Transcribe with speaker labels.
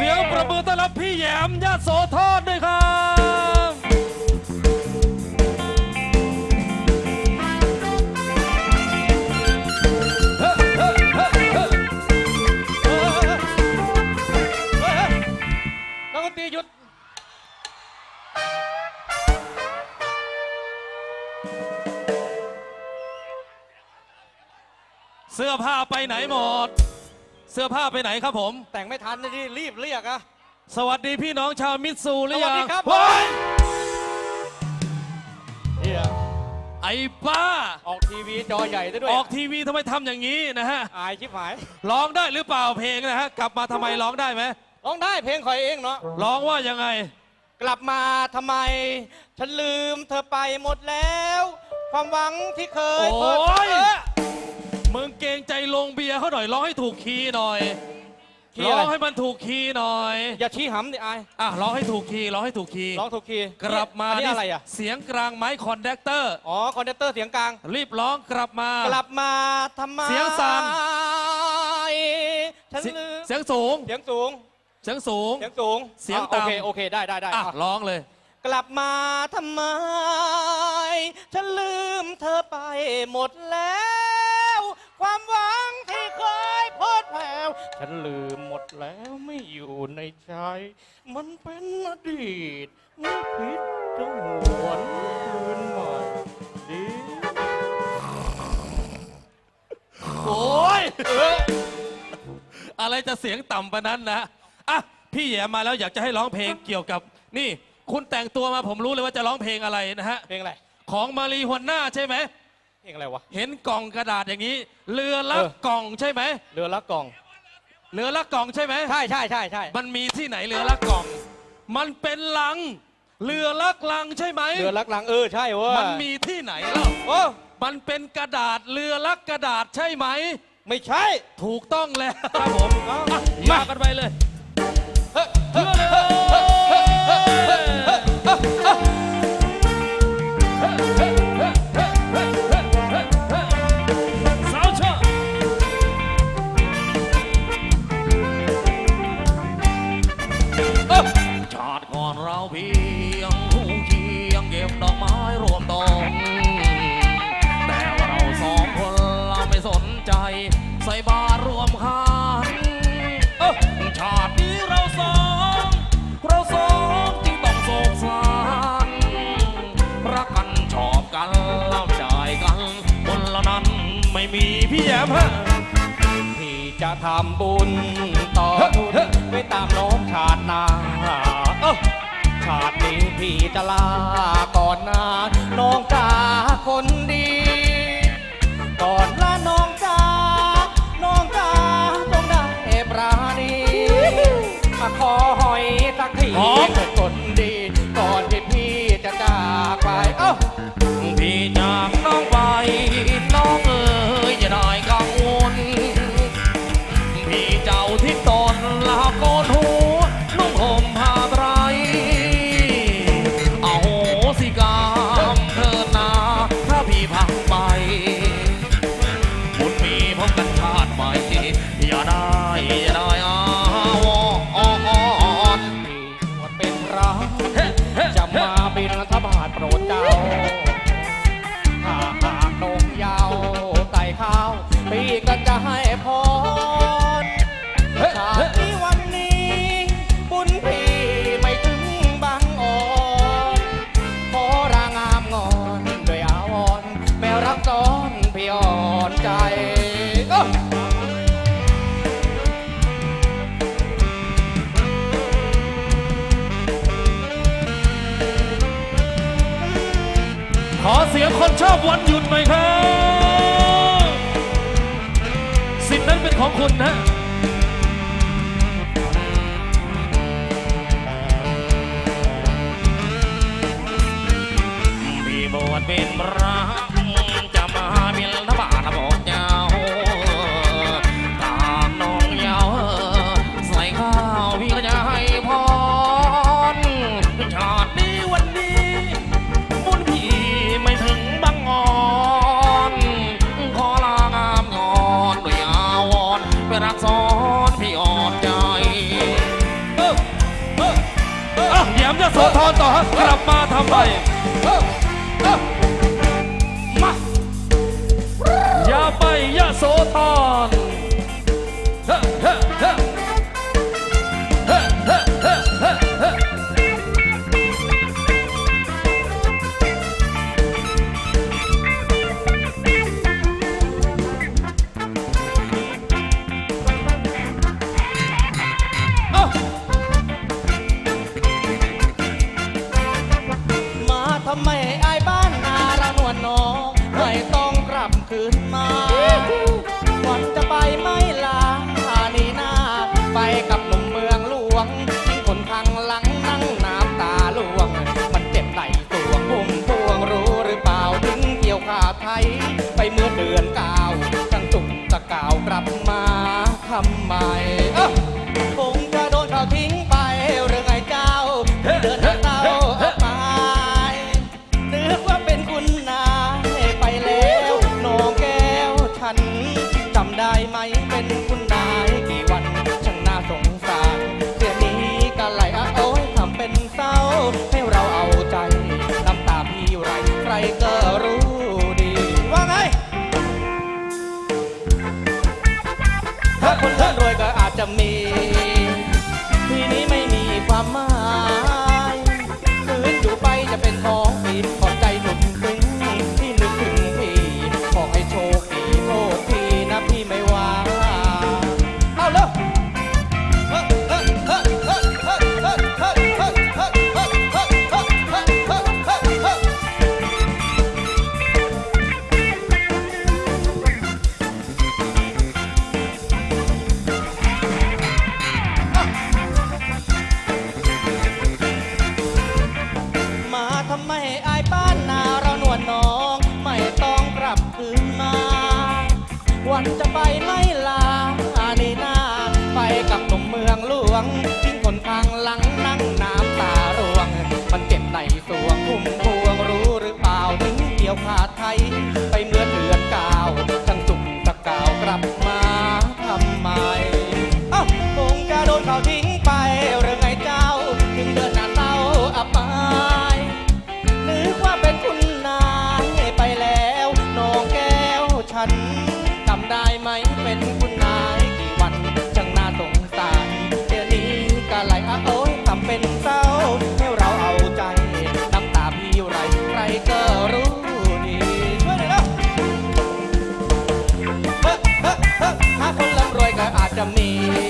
Speaker 1: สียงประมือต้อนรับพี่แหยมยะโสธรด้วยครับเฮ้เฮ้เฮ้เฮ้เฮ้เฮ้นักดนตรีหยุด เสื้อผ้าไปไหนหมด เสื้อผ้าไปไหนครับผม
Speaker 2: แต่งไม่ทันนะที่รีบเรียกอะ
Speaker 1: สวัสดีพี่น้องชาวมิตซูหรือยัง
Speaker 2: สวัสดีครับ
Speaker 1: เฮ้ย
Speaker 2: เฮีย
Speaker 1: ไอ้ป้า
Speaker 2: ออกทีวีจอใหญ่ได้ด้วย
Speaker 1: ออกทีวีทำไมทำอย่างนี้นะฮะ
Speaker 2: อายชิบหาย
Speaker 1: ร้องได้หรือเปล่าเพลงนะฮะ กลับมาทำไมร้องได้ไหม
Speaker 2: ร้องได้เพลงคอยเองเนาะ
Speaker 1: ร้องว่ายังไง
Speaker 2: กลับมาทำไม ฉันลืมเธอไปหมดแล้ว ความหวังที่เคย
Speaker 1: โอ้
Speaker 2: เปิด
Speaker 1: ย
Speaker 2: เออ
Speaker 1: มึงเกรงใจลงเบียร์เขาหน่อยร้องให้ถูกคีย์หน่อย
Speaker 2: คีย์
Speaker 1: ร้
Speaker 2: อะไร
Speaker 1: องให้มันถูกคีย์หน่อย
Speaker 2: อย่าชี้หำดิอาย
Speaker 1: อะร้องให้ถูกคีย์ร้องให้ถูกคีย์
Speaker 2: ร้องถูกคีย์
Speaker 1: กลับมา
Speaker 2: อันนี้อะไรอะ
Speaker 1: เสียงกลางไม้คอนแดกเตอร์
Speaker 2: อ๋อ คอนเดนเตอร์เสียงกลาง
Speaker 1: รีบร้องกลับมา
Speaker 2: กลับมาทำไม
Speaker 1: เสียงสั่น
Speaker 2: ฉัน
Speaker 1: เสีย
Speaker 2: ลืม
Speaker 1: เสียงสูง
Speaker 2: เสียงสูง
Speaker 1: เสียงสูง
Speaker 2: เสียงสูง
Speaker 1: เสียง
Speaker 2: อะ
Speaker 1: ต่ำ
Speaker 2: โอเค โอเค ได้ได้ได้
Speaker 1: อะ
Speaker 2: อะ
Speaker 1: ร้องเลย
Speaker 2: กลับมาทำไม ฉันลืมเธอไปหมดแล้ ฉันลืมหมดแล้วไม่อยู่ในใจ มันเป็นอดีตไม่ผิดจะหวนคืนใหม่ดี
Speaker 1: โอ้ยอะไรจะเสียงต่ำปะนั้นนะอะพี่แหยมมาแล้วอยากจะให้ร้องเพลงเกี่ยวกับ นี่ คุณแต่งตัวมาผมรู้เลยว่าจะร้องเพลงอะไรนะฮะ
Speaker 2: เพลงอะไร
Speaker 1: ของมารีฮวนน่าใช่ไหม
Speaker 2: เพลงอะไรวะ
Speaker 1: เห็นกล่องกระดาษอย่างนี้ เรือลัก
Speaker 2: เออ
Speaker 1: กล่องใช่ไหม
Speaker 2: เรือละกล่อง
Speaker 1: เรือลักกล่องใช่ไหม
Speaker 2: ใช่ใช่ใช่ใช่
Speaker 1: มันมีที่ไหนเรือลักกล่อง มันเป็นลังเรือลักลังใช่ไหม
Speaker 2: เรือลักลังเออใช่เว้ย
Speaker 1: มันมีที่ไหนเล่า
Speaker 2: โอ้
Speaker 1: มันเป็นกระดาษเรือลักกระดาษใช่ไหม
Speaker 2: ไม่ใช่
Speaker 1: ถูกต้องแล้วครับผม
Speaker 2: เอา
Speaker 1: อะ
Speaker 2: มา
Speaker 1: มากันไปเลย
Speaker 2: เฮ้ย
Speaker 1: เพื่อเลย ใจ ใส่บาตรรวมคันเอ้าชาตินี้เราสองเราสองจึงต้องโศกสารรักกันชอบกันเล่าใจกันคนละนั้นไม่มีพี่แยมฮะ
Speaker 2: พี่จะทำบุญต่อทุนไปตามน้องชาติหนาเอ้าชาตินี้พี่จะลาก่อนนาน้องจ๋าคนดี ขอหอยสักที
Speaker 1: หอม
Speaker 2: เถิดคนดี ก่อนที่พี่จะจากไป เอ้า
Speaker 1: พี่จากน้องไป น้องเอ๋ยอย่าได้กังวลพี่เจ้าที่ตนลาโก
Speaker 2: ขอเสี
Speaker 1: ยงคนชอบวันหยุดหน่อยครับ สิทธิ์นั้นเป็นของคุณนะ mostra mais. Aí คนเธอ
Speaker 2: รวยก็อาจจะมี งทิ้งคนข้างหลังนั่งน้ำตาร่วง มันเจ็บในสวงคุ้มพวงรู้หรือเปล่าถึงเกี่ยวขาดไทย ไปเมื่อเดือนเก่าทั้งสุขตะกาวกลับมาทำไมอ้าวคงจะโดนเขาทิ้ง I me.